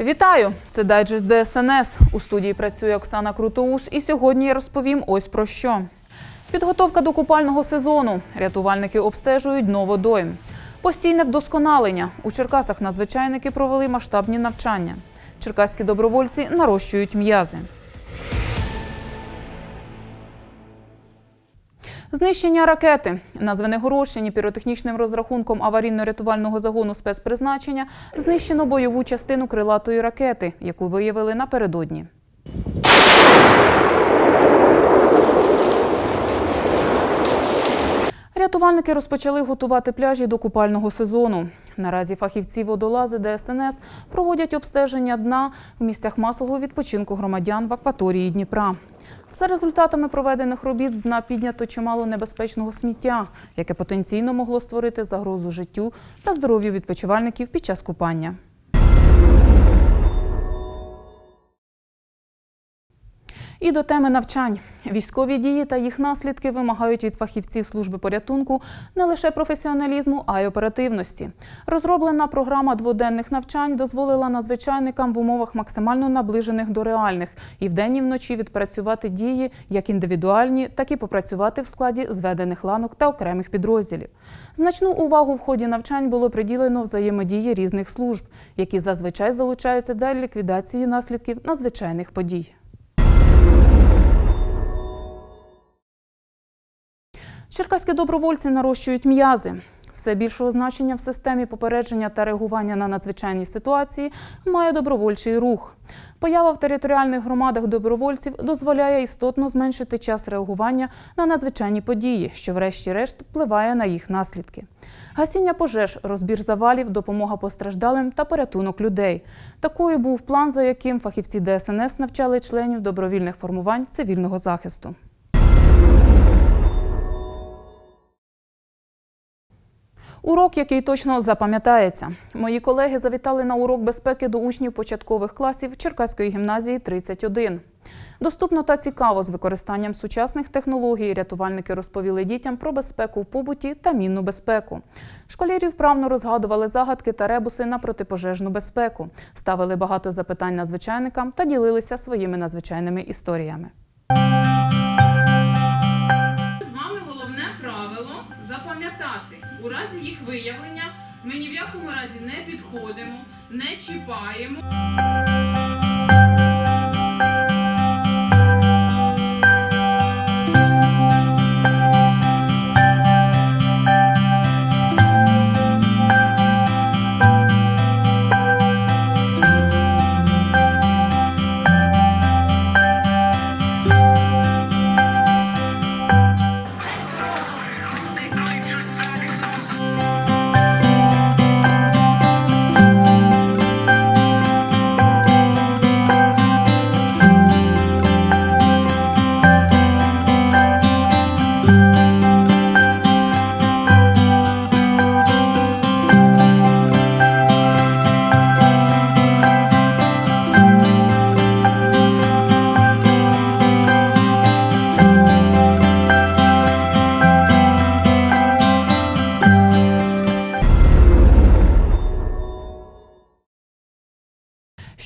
Вітаю! Це дайджест ДСНС. У студії працює Оксана Крутоус. І сьогодні я розповім ось про що. Підготовка до купального сезону. Рятувальники обстежують новодойм. Постійне вдосконалення. У Черкасах надзвичайники провели масштабні навчання. Черкаські добровольці нарощують м'язи. Знищення ракети на Звенигородщині піротехнічним розрахунком аварійно-рятувального загону спецпризначення знищено бойову частину крилатої ракети, яку виявили напередодні. Рятувальники розпочали готувати пляжі до купального сезону. Наразі фахівці водолази ДСНС проводять обстеження дна в місцях масового відпочинку громадян в акваторії Дніпра. За результатами проведених робіт з дна піднято чимало небезпечного сміття, яке потенційно могло створити загрозу життю та здоров'ю відпочивальників під час купання. І до теми навчань. Військові дії та їх наслідки вимагають від фахівців служби порятунку не лише професіоналізму, а й оперативності. Розроблена програма дводенних навчань дозволила надзвичайникам в умовах максимально наближених до реальних і вдень і вночі відпрацювати дії як індивідуальні, так і попрацювати в складі зведених ланок та окремих підрозділів. Значну увагу в ході навчань було приділено взаємодії різних служб, які зазвичай залучаються для ліквідації наслідків надзвичайних подій. Черкаські добровольці нарощують м'язи. Все більшого значення в системі попередження та реагування на надзвичайні ситуації має добровольчий рух. Поява в територіальних громадах добровольців дозволяє істотно зменшити час реагування на надзвичайні події, що, врешті-решт, впливає на їх наслідки. Гасіння пожеж, розбір завалів, допомога постраждалим та порятунок людей. Такою був план, за яким фахівці ДСНС навчали членів добровільних формувань цивільного захисту. Урок, який точно запам'ятається. Мої колеги завітали на урок безпеки до учнів початкових класів Черкаської гімназії 31. Доступно та цікаво з використанням сучасних технологій рятувальники розповіли дітям про безпеку в побуті та мінну безпеку. Школярі вправно розгадували загадки та ребуси на протипожежну безпеку, ставили багато запитань надзвичайникам та ділилися своїми надзвичайними історіями. У разі їх виявлення ми ні в якому разі не підходимо, не чіпаємо.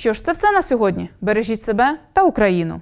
Що ж, це все на сьогодні. Бережіть себе та Україну.